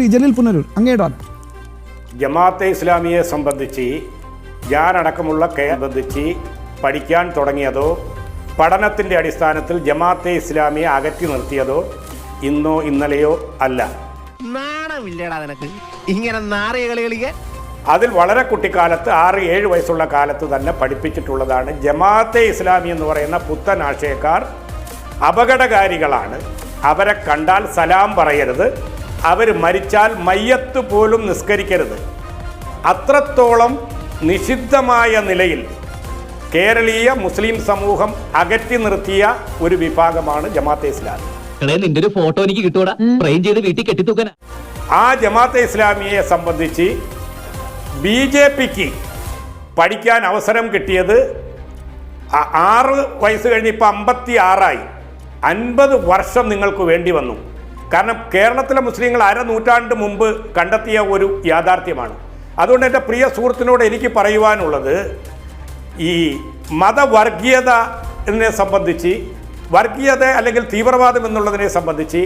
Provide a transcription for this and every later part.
ശ്രീ ജലീൽ പുനരൂർ അങ്ങയുടെ ജമാഅത്തെ ഇസ്ലാമിയെ സംബന്ധിച്ച് ഞാനടക്കമുള്ള കെ സംബന്ധിച്ച് പഠിക്കാൻ തുടങ്ങിയതോ പഠനത്തിന്റെ അടിസ്ഥാനത്തിൽ ജമാഅത്തെ ഇസ്ലാമിയെ അകറ്റി നിർത്തിയതോ ഇന്നോ ഇന്നലെയോ അല്ല. നാണമില്ലടാ നിനക്ക്. ഇങ്ങനെ നാറിയ കളി കളിക്കാൻ അതിൽ വളരെ കുട്ടിക്കാലത്ത് ആറ് ഏഴ് വയസ്സുള്ള കാലത്ത് തന്നെ പഠിപ്പിച്ചിട്ടുള്ളതാണ് ജമാഅത്തെ ഇസ്ലാമി എന്ന് പറയുന്ന പുത്തൻ ആശയക്കാർ അപകടകാരികളാണ്. അവരെ കണ്ടാൽ സലാം പറയരുത്. അവർ മരിച്ചാൽ മയ്യത്ത് പോലും നിസ്കരിക്കരുത്. അത്രത്തോളം നിഷിദ്ധമായ നിലയിൽ കേരളീയ മുസ്ലിം സമൂഹം അകറ്റി നിർത്തിയ ഒരു വിഭാഗമാണ് ജമാഅത്തെ ഇസ്ലാമി. നിന്റെ ഒരു ഫോട്ടോ എനിക്ക് കിട്ടൂടാ. ഫ്രെയിം ചെയ്ത് വീട്ടിൽ കെട്ടിത്തൂക്കാനാ. ആ ജമാഅത്തെ ഇസ്ലാമിയെ സംബന്ധിച്ച് ബി ജെ പിക്ക് പഠിക്കാൻ അവസരം കിട്ടിയത് ആറ് വയസ്സ് കഴിഞ്ഞ് ഇപ്പോൾ അമ്പത്തി ആറായി അൻപത് വർഷം നിങ്ങൾക്ക് വേണ്ടി വന്നു. കാരണം കേരളത്തിലെ മുസ്ലിങ്ങൾ അര നൂറ്റാണ്ട് മുമ്പ് കണ്ടെത്തിയ ഒരു യാഥാർത്ഥ്യമാണ്. അതുകൊണ്ട് എന്റെ പ്രിയ സുഹൃത്തിനോട് എനിക്ക് പറയുവാനുള്ളത് ഈ മതവർഗീയത എന്നെ സംബന്ധിച്ച് വർഗീയത അല്ലെങ്കിൽ തീവ്രവാദം എന്നുള്ളതിനെ സംബന്ധിച്ച്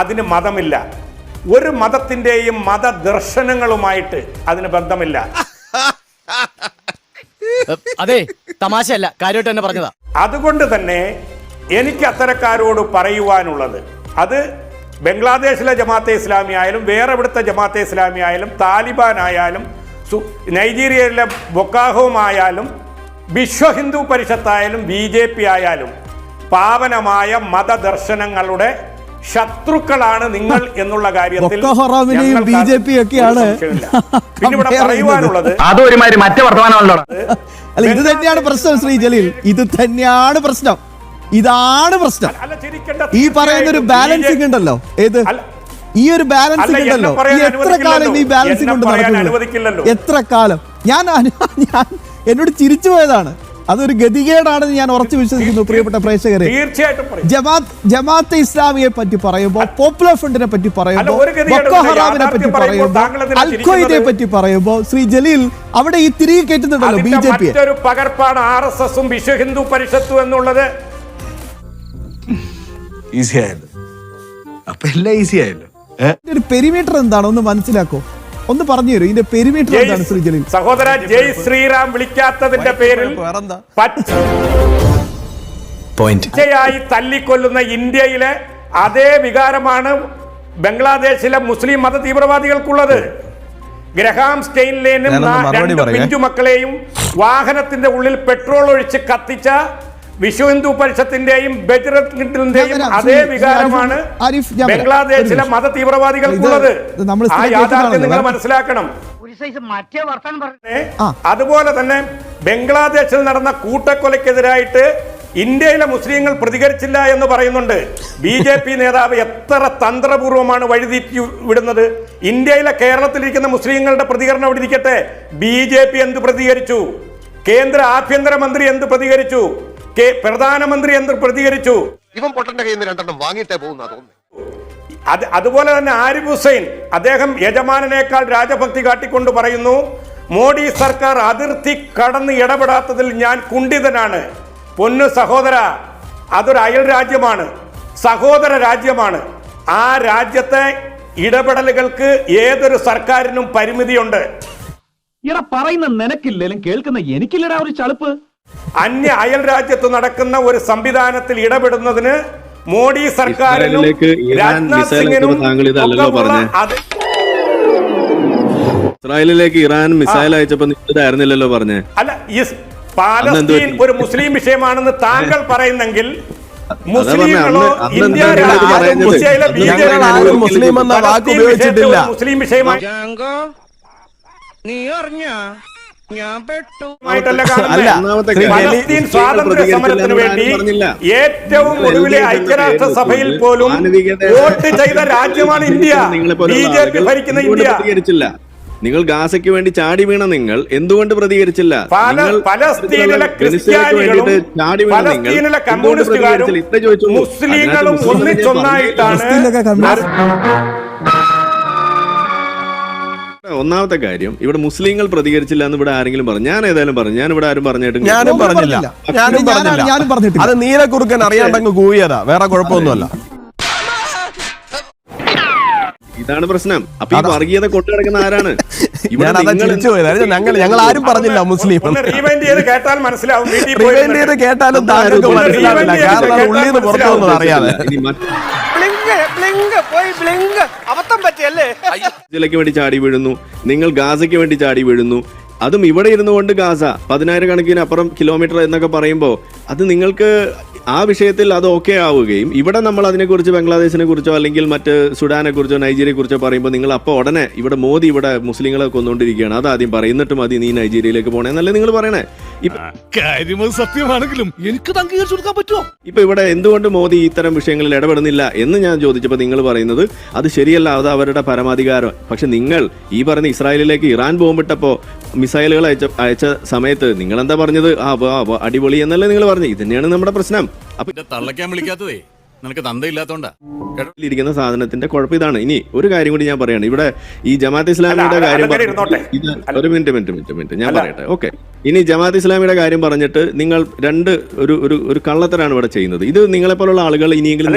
അതിന് മതമില്ല. ഒരു മതത്തിന്റെയും മതദർശനങ്ങളുമായിട്ട് അതിന് ബന്ധമില്ല. അതെ തമാശയല്ല. കാര്യമായിട്ട് തന്നെ പറഞ്ഞതാ. അതുകൊണ്ട് തന്നെ എനിക്ക് അത്തരക്കാരോട് പറയുവാനുള്ളത് അത് ബംഗ്ലാദേശിലെ ജമാഅത്തെ ഇസ്ലാമി ആയാലും വേറെ ഇവിടുത്തെ ജമാഅത്തെ ഇസ്ലാമി ആയാലും താലിബാൻ ആയാലും സു- നൈജീരിയയിലെ ബൊക്കാഹുമായാലും വിശ്വ ഹിന്ദു പരിഷത്തായാലും ബി ജെ പി ആയാലും പാവനമായ മതദർശനങ്ങളുടെ ശത്രുക്കളാണ് നിങ്ങൾ എന്നുള്ള കാര്യത്തിൽ ബി ജെ പി ഒക്കെയാണ് പിന്നെ ഇവിടെ പറയുവാനുള്ളത് അത് ഒരുമാതിരി മറ്റേ വർത്തമാനമല്ലോ അല്ല ഇത് തന്നെയാണ് പ്രശ്നം ശ്രീ ജലീൽ. ഇത് തന്നെയാണ് പ്രശ്നം. ഇതാണ് പ്രശ്നം. ഈ പറയുന്ന ഒരു ബാലൻസിംഗ് ഉണ്ടല്ലോ. ഏത്? ഈ ഒരു ബാലൻസിങ് ബാലൻസിംഗ് ഉണ്ടല്ലോ. എത്ര കാലം ഈ ബാലൻസിങ് ബാലൻസിംഗ് കൊണ്ട് നടക്കുന്നത് എത്ര കാലം? ഞാൻ ഞാൻ എന്നോട് ചിരിച്ചു പോയതാണ്. അതൊരു ഗതികേടാണെന്ന് ഞാൻ ഉറച്ചു വിശ്വസിക്കുന്നു പ്രിയപ്പെട്ട പ്രേക്ഷകരെ. തീർച്ചയായിട്ടും പറയും. ജമാഅത്ത് ഇസ്ലാമിയെ പറ്റി പറയുമ്പോൾ പോപ്പുലർ ഫ്രണ്ടിനെ പറ്റി പറയുമ്പോൾ ബൊക്കോ ഹറാമിനെ പറ്റി പറയുമ്പോൾ താങ്കൾ പറയുമ്പോൾ അൽ ഖ്വയ്ദയെ പറ്റി പറയുമ്പോൾ ശ്രീ ജലീൽ അവിടെ ഈ തിരികെ കയറ്റുന്നുണ്ടല്ലോ ബി ജെ പി പകർപ്പാണ് ആർ എസ് എസും വിശ്വ ഹിന്ദു പരിഷത്തും എന്നുള്ളത്. ഈസി ആയല്ലോ. അപ്പൊ എല്ലാം ഈസി ആയല്ലോ. ഇതിന്റെ ഒരു പെരിമീറ്റർ എന്താണ് ഒന്ന് മനസ്സിലാക്കോ. ഒന്ന് പറഞ്ഞു തരും ഇതിന്റെ പെരിമീറ്റർ എന്താണ് ശ്രീ ജലീൽ? സഹോദര ജയ് ശ്രീറാം വിളിക്കാത്തതിന്റെ പേരിൽ വേറെന്താ? പച്ചയായി തല്ലിക്കൊല്ലുന്ന ഇന്ത്യയിലെ അതേ വികാരമാണ് ബംഗ്ലാദേശിലെ മുസ്ലിം മത തീവ്രവാദികൾക്കുള്ളത്. ഗ്രഹാം സ്റ്റെയിൻലേനും രണ്ട്. പിഞ്ചുമക്കളെയും വാഹനത്തിന്റെ ഉള്ളിൽ പെട്രോൾ ഒഴിച്ച് കത്തിച്ച വിശ്വ ഹിന്ദു പരിഷത്തിന്റെയും ബജ്രംഗിന്റെയും ഞാൻ അതേ വികാരമാണ്. ബംഗ്ലാദേശിലെ മത തീവ്രവാദികൾക്കുള്ളത് ഇത് ഇത് നമ്മൾ ആ യാഥാർത്ഥ്യം നിങ്ങൾ മനസ്സിലാക്കണം. അതുപോലെ തന്നെ ബംഗ്ലാദേശിൽ നടന്ന കൂട്ടക്കൊലയ്ക്കെതിരായിട്ട് ഇന്ത്യയിലെ മുസ്ലിങ്ങൾ പ്രതികരിച്ചില്ല എന്ന് പറയുന്നുണ്ട്. ബി ജെ പി നേതാവ് എത്ര തന്ത്രപൂർവമാണ് വഴിതിരിച്ചു വിടുന്നത്? ഇന്ത്യയിലെ കേരളത്തിലിരിക്കുന്ന മുസ്ലിങ്ങളുടെ പ്രതികരണം അവിടെ ഇരിക്കട്ടെ. ബി ജെ പി എന്ത് പ്രതികരിച്ചു? കേന്ദ്ര ആഭ്യന്തരമന്ത്രി എന്ത് പ്രതികരിച്ചു? കെ- പ്രധാനമന്ത്രി എന്ത് പ്രതികരിച്ചു? ഇവൻ പൊട്ടന്റെ കയ്യിൽ നിന്ന് രണ്ടെണ്ണം വാങ്ങിയിട്ടേ പോകുന്ന തോന്നുന്നു. അത് അതുപോലെ തന്നെ ആരിഫ് ഹുസൈൻ അദ്ദേഹം യജമാനേക്കാൾ രാജഭക്തി കാട്ടിക്കൊണ്ട് പറയുന്നു മോഡി സർക്കാർ അതിർത്തി കടന്ന് ഇടപെടാത്തതിൽ ഞാൻ കുണ്ഠിതനാണ്. പൊന്നു സഹോദര അതൊരു അയൽ രാജ്യമാണ്. സഹോദര രാജ്യമാണ്. ആ രാജ്യത്തെ ഇടപെടലുകൾക്ക് ഏതൊരു സർക്കാരിനും പരിമിതിയുണ്ട്. ഇട പറയുന്ന നിനക്കില്ലേലും കേൾക്കുന്ന എനിക്കില്ലടാ ഒരു ചളുപ്പ്. അന്യ അയൽ രാജ്യത്ത് നടക്കുന്ന ഒരു സംവിധാനത്തിൽ ഇടപെടുന്നതിന് മോഡി സർക്കാരിനും ഇസ്രായേലിലേക്ക് ഇറാൻ രാജ്നാഥ് മിസൈൽ സിംഗിനും താങ്കൾ ഇതല്ലല്ലോ ഒക്കെയുള്ള പറഞ്ഞേ. അത് ഇസ്രായേലിലേക്ക് ഇറാൻ മിസൈൽ അയച്ചപ്പോ ഇതായിരുന്നില്ലല്ലോ പറഞ്ഞേ. അല്ല ഈ പാലസ്തീൻ ഒരു മുസ്ലിം വിഷയമാണെന്ന് താങ്കൾ പറയുന്നെങ്കിൽ? മുസ്ലിം എന്ന വാക്ക് ഉപയോഗിച്ചിട്ടില്ല. മുസ്ലിം വിഷയമായി അല്ല, പലസ്തീൻ സ്വാതന്ത്ര്യ സമരത്തിന് വേണ്ടി ഏറ്റവും നിങ്ങൾ ഒടുവിലെ ഐക്യരാഷ്ട്ര സഭയിൽ പോലും വോട്ട് ചെയ്ത രാജ്യമാണ് ഇന്ത്യ. ബി ജെ പി ഭരിക്കുന്ന ഇന്ത്യ. നിങ്ങൾ ഗാസയ്ക്ക് വേണ്ടി ചാടി വീണ നിങ്ങൾ എന്തുകൊണ്ട് പ്രതികരിച്ചില്ല? ചാടി വീണ നിങ്ങൾ പലസ്തീനിലെ കമ്മ്യൂണിസ്റ്റുകാരും? മുസ്ലിങ്ങളും ഒന്നിച്ചൊന്നായിട്ടാണ് ഒന്നാമത്തെ കാര്യം ഇവിടെ മുസ്ലിങ്ങൾ പ്രതികരിച്ചില്ല എന്ന് ഇവിടെ ആരെങ്കിലും പറഞ്ഞു? ഞാൻ ഏതായാലും പറഞ്ഞു. ഞാൻ ഇവിടെ ആരും പറഞ്ഞിട്ട് ഞാനും പറഞ്ഞില്ല. പറഞ്ഞില്ല. ഞാനും പറഞ്ഞില്ല. അത് നീലക്കുറുക്കൻ അറിയാണ്ടങ്ങ് കൂവിയതാ. വേറെ കുഴപ്പമൊന്നുമല്ല. ഇതാണ് പ്രശ്നം. അപ്പൊ ഈ വർഗീയത കൊട്ടിടക്കുന്ന ആരാണ്? ഞങ്ങൾ ഞങ്ങൾ ആരും പറഞ്ഞില്ല മുസ്ലിം ഒന്ന് റീവൈൻഡ് ചെയ്ത് കേട്ടാൽ മനസ്സിലാവും. കേട്ടാലും താങ്കൾക്ക് മനസ്സിലാവില്ല. കാരണം ഉള്ളിൽ നിന്ന് പുറത്തു വന്നത് അറിയാതെ. ജില്ലയ്ക്ക് വേണ്ടി ചാടി വീഴുന്നു. നിങ്ങൾ ഗാസയ്ക്ക് വേണ്ടി ചാടി വീഴുന്നു. അതും ഇവിടെ ഇരുന്നു കൊണ്ട് ഗാസ. പതിനായിരക്കണക്കിന് അപ്പുറം കിലോമീറ്റർ എന്നൊക്കെ പറയുമ്പോൾ അത് നിങ്ങൾക്ക് ആ വിഷയത്തിൽ അത് ഓക്കെ ആവുകയും ഇവിടെ നമ്മൾ അതിനെക്കുറിച്ച് ബംഗ്ലാദേശിനെ കുറിച്ചോ അല്ലെങ്കിൽ മറ്റ് സുഡാനെ കുറിച്ചോ നൈജീരിയെ കുറിച്ചോ പറയുമ്പോൾ നിങ്ങൾ അപ്പോൾ ഉടനെ ഇവിടെ മോദി ഇവിടെ മുസ്ലിങ്ങളെ കൊന്നുകൊണ്ടിരിക്കുകയാണ്. അത് ആദ്യം പറയുന്നിട്ട് മതി നീ നൈജീരിയയിലേക്ക് പോകണേ എന്നല്ലേ നിങ്ങൾ പറയണേ? ഇപ്പൊ കാര്യമത് സത്യമാണെങ്കിലും എനിക്ക് അംഗീകരിച്ചു കൊടുക്കാൻ പറ്റുമോ? ഇപ്പൊ ഇവിടെ എന്തുകൊണ്ട് മോദി ഇത്തരം വിഷയങ്ങളിൽ ഇടപെടുന്നില്ല എന്ന് ഞാൻ ചോദിച്ചപ്പോൾ നിങ്ങൾ പറയുന്നത് അത് ശരിയല്ല അത് അവരുടെ പരമാധികാരം. പക്ഷെ നിങ്ങൾ ഈ പറഞ്ഞ ഇസ്രായേലിലേക്ക് ഇറാൻ ബോംബിട്ടപ്പോ മിസൈലുകൾ അയച്ച അയച്ച സമയത്ത് നിങ്ങൾ എന്താ പറഞ്ഞത്? ആ അടിപൊളി എന്നല്ലേ നിങ്ങൾ പറഞ്ഞു ഇത് തന്നെയാണ് നമ്മുടെ പ്രശ്നം. അപ്പൊ തള്ളക്കാൻ വിളിക്കാത്തതേ. നിനക്ക് തന്തയില്ലാത്തോണ്ടാ. ഇരിക്കുന്ന സാധനത്തിന്റെ കുഴപ്പം ഇതാണ്. ഇനി ഒരു കാര്യം കൂടി ഞാൻ പറയാണ്. ഇവിടെ ഈ ജമാഅത്ത് ഇസ്ലാമിയുടെ കാര്യം. ഇത് ഒരു മിനിറ്റ് മിനിറ്റ് മിനിറ്റ് മിനിറ്റ്. ഞാൻ പറയട്ടെ. ഓക്കെ. ഇനി ജമാഅത്ത് ഇസ്ലാമിയുടെ കാര്യം പറഞ്ഞിട്ട് നിങ്ങൾ രണ്ട് ഒരു ഒരു ഒരു കള്ളത്തരാണ് ഇവിടെ ചെയ്യുന്നത്. ഇത് നിങ്ങളെ പോലുള്ള ആളുകൾ ഇനിയെങ്കിലും.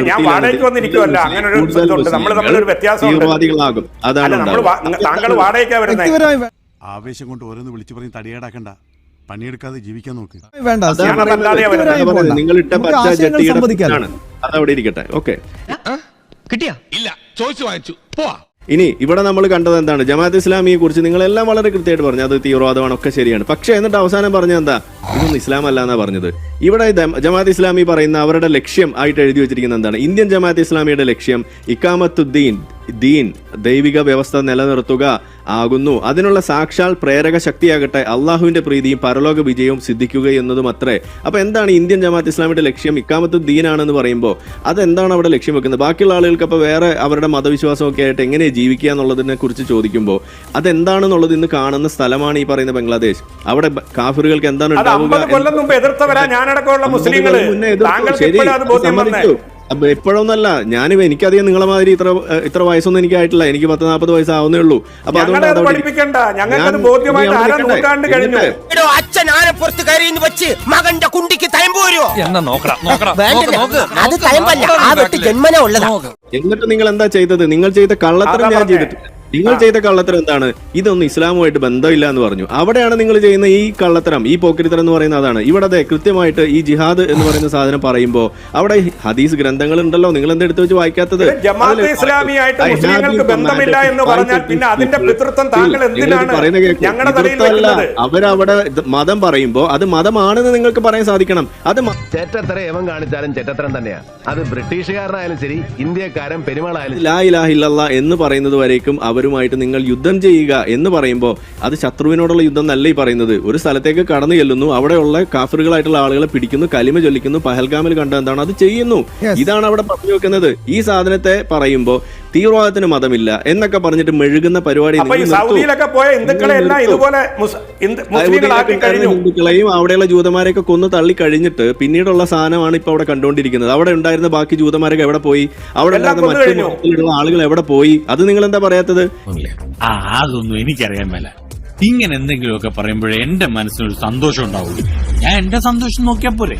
തീവ്രവാദികളാകും അതാണ് നമ്മൾ താങ്കൾ വാടകയ്ക്കാ വരുന്നത് ആവേശം കൊണ്ട് ഓരോന്ന് വിളിച്ചു പറഞ്ഞ് തടിയേടാക്കണ്ട. പണിയെടുക്കാതെ ജീവിക്കാൻ നോക്ക്. വേണ്ട. വ്യക്തിപരമായി. നിങ്ങൾ ഇട്ട നമുക്ക് പച്ച ആശയങ്ങൾ ജട്ടിയുടെ സംവദിക്കാം ആണ് അതവിടെ ഇരിക്കട്ടെ. ഓക്കെ കിട്ടിയാ? ഇല്ല. ചോദിച്ചു വാങ്ങിച്ചു. പോവാ. ഇനി ഇവിടെ നമ്മൾ കണ്ടത് എന്താണ്? ജമാഅത്ത് ഇസ്ലാമിയെ കുറിച്ച് നിങ്ങളെല്ലാം വളരെ കൃത്യമായിട്ട് പറഞ്ഞു. അത് തീവ്രവാദമാണ് ഒക്കെ ശരിയാണ്. പക്ഷേ എന്നിട്ട് അവസാനം പറഞ്ഞത് എന്താ? ഇതൊന്നും ഇസ്ലാം അല്ല എന്നാ പറഞ്ഞത്. ഇവിടെ ദം- ജമാഅത്ത് ഇസ്ലാമി പറയുന്ന അവരുടെ ലക്ഷ്യം ആയിട്ട് എഴുതി വെച്ചിരിക്കുന്നത് എന്താണ്? ഇന്ത്യൻ ജമാഅത്ത് ഇസ്ലാമിയുടെ ലക്ഷ്യം ഇക്കാമത്തുദ്ദീൻ ദീൻ ദൈവിക വ്യവസ്ഥ നിലനിർത്തുക ആകുന്നു. അതിനുള്ള സാക്ഷാൽ പ്രേരക ശക്തിയാകട്ടെ അള്ളാഹുവിന്റെ പ്രീതിയും പരലോക വിജയവും സിദ്ധിക്കുക എന്നതും അത്രേ അപ്പൊ എന്താണ് ഇന്ത്യൻ ജമാഅത്ത് ഇസ്ലാമിയുടെ ലക്ഷ്യം? ഇക്കാമത്ത് ദീനാണെന്ന് പറയുമ്പോൾ അതെന്താണ് അവിടെ ലക്ഷ്യം വെക്കുന്നത്? ബാക്കിയുള്ള ആളുകൾക്ക് അപ്പോൾ വേറെ അവരുടെ മതവിശ്വാസമൊക്കെ ആയിട്ട് എങ്ങനെ ജീവിക്കുക എന്നുള്ളതിനെ കുറിച്ച് ചോദിക്കുമ്പോൾ അതെന്താണെന്നുള്ളത് ഇന്ന് കാണുന്ന സ്ഥലമാണ് ഈ പറയുന്ന ബംഗ്ലാദേശ്. അവിടെ കാഫിറുകൾക്ക് എന്താണ് ഉണ്ടാവുക മുസ്ലിങ്ങൾ സമ്മതിച്ചു. അപ്പൊ എപ്പോഴൊന്നല്ല ഞാനും എനിക്കധികം നിങ്ങളെ മാതിരി ഇത്ര ഇത്ര വയസ്സൊന്നും എനിക്ക് ആയിട്ടില്ല. എനിക്ക് പത്ത് നാൽപ്പത് വയസ്സാവുന്നേ ഉള്ളൂ. അപ്പൊ മകന്റെ കുണ്ടിക്ക് തയമ്പ് വരുമോ എന്നാ നോക്കടാ നോക്കടാ അത് തയമ്പല്ല ആ വെട്ട് ജന്മന ഉള്ളതാ. എന്നിട്ട് നിങ്ങൾ എന്താ ചെയ്തത്? നിങ്ങൾ ചെയ്ത കള്ളത്തരം ഞാൻ പറഞ്ഞേ. നിങ്ങൾ ചെയ്ത കള്ളത്തരം എന്താണ്? ഇതൊന്നും ഇസ്ലാമുമായിട്ട് ബന്ധമില്ല എന്ന് പറഞ്ഞു. അവിടെയാണ് നിങ്ങൾ ചെയ്യുന്ന ഈ കള്ളത്തരം ഈ പോക്കരിത്തരം എന്ന് പറയുന്ന അതാണ്. ഇവിടെ അതെ കൃത്യമായിട്ട് ഈ ജിഹാദ് എന്ന് പറയുന്ന സാധനം പറയുമ്പോൾ അവിടെ ഹദീസ് ഗ്രന്ഥങ്ങൾ ഉണ്ടല്ലോ നിങ്ങൾ എന്താ എടുത്തു വെച്ച് വായിക്കാത്തത്? ഇസ്ലാമിയായിട്ട് മുസ്ലിങ്ങൾക്ക് ബന്ധമില്ല എന്ന് പറഞ്ഞാൽ പിന്നെ അതിന്റെ. പിതൃത്വം താങ്കൾ എന്തിനാണ് അവരവിടെ മതം പറയുമ്പോൾ അത് മതമാണെന്ന് നിങ്ങൾക്ക് പറയാൻ സാധിക്കണം. അത് ചേറ്റത്ര എവൻ കാണിച്ചാലും ചേറ്റത്രം തന്നെയാണ് അത് ബ്രിട്ടീഷുകാരനായാലും ശരി ഇന്ത്യക്കാരൻ പെരുമാളായാലും ലാ ഇലാഹില്ല എന്ന് പറയുന്നത് വരേക്കും അവരുമായിട്ട് നിങ്ങൾ യുദ്ധം ചെയ്യുക എന്ന് പറയുമ്പോൾ അത് ശത്രുവിനോടുള്ള യുദ്ധം എന്നല്ല ഈ പറയുന്നത്. ഒരു സ്ഥലത്തേക്ക് കടന്നു ചെല്ലുന്നു. അവിടെയുള്ള കാഫറുകളായിട്ടുള്ള ആളുകളെ പിടിക്കുന്നു കലിമ ചൊല്ലിക്കുന്നു പഹൽഗാമിൽ കണ്ട എന്താണ് അത് ചെയ്യുന്നു. ഇതാണ് അവിടെ പറഞ്ഞു വെക്കുന്നത്. ഈ സാധനത്തെ പറയുമ്പോൾ തീവ്രവാദത്തിന് മതമില്ല എന്നൊക്കെ പറഞ്ഞിട്ട് മെഴുകുന്ന പരിപാടി ഹിന്ദുക്കളെയും അവിടെയുള്ള ജൂതന്മാരെയൊക്കെ കൊന്നു തള്ളി കഴിഞ്ഞിട്ട് പിന്നീടുള്ള സാധനമാണ് ഇപ്പൊ അവിടെ കണ്ടുകൊണ്ടിരിക്കുന്നത്. അവിടെ ഉണ്ടായിരുന്ന ബാക്കി ജൂതന്മാരൊക്കെ എവിടെ പോയി? അവിടെ. ആളുകൾ എവിടെ പോയി? അത് നിങ്ങൾ എന്താ പറയാത്തത്? ആ അതൊന്നും എനിക്കറിയാൻ മേല. ഇങ്ങനെ എന്തെങ്കിലുമൊക്കെ പറയുമ്പോഴേ എന്റെ മനസ്സിനൊരു സന്തോഷം ഉണ്ടാവുള്ളൂ. ഞാൻ എന്റെ സന്തോഷം നോക്കിയാ പോരെ.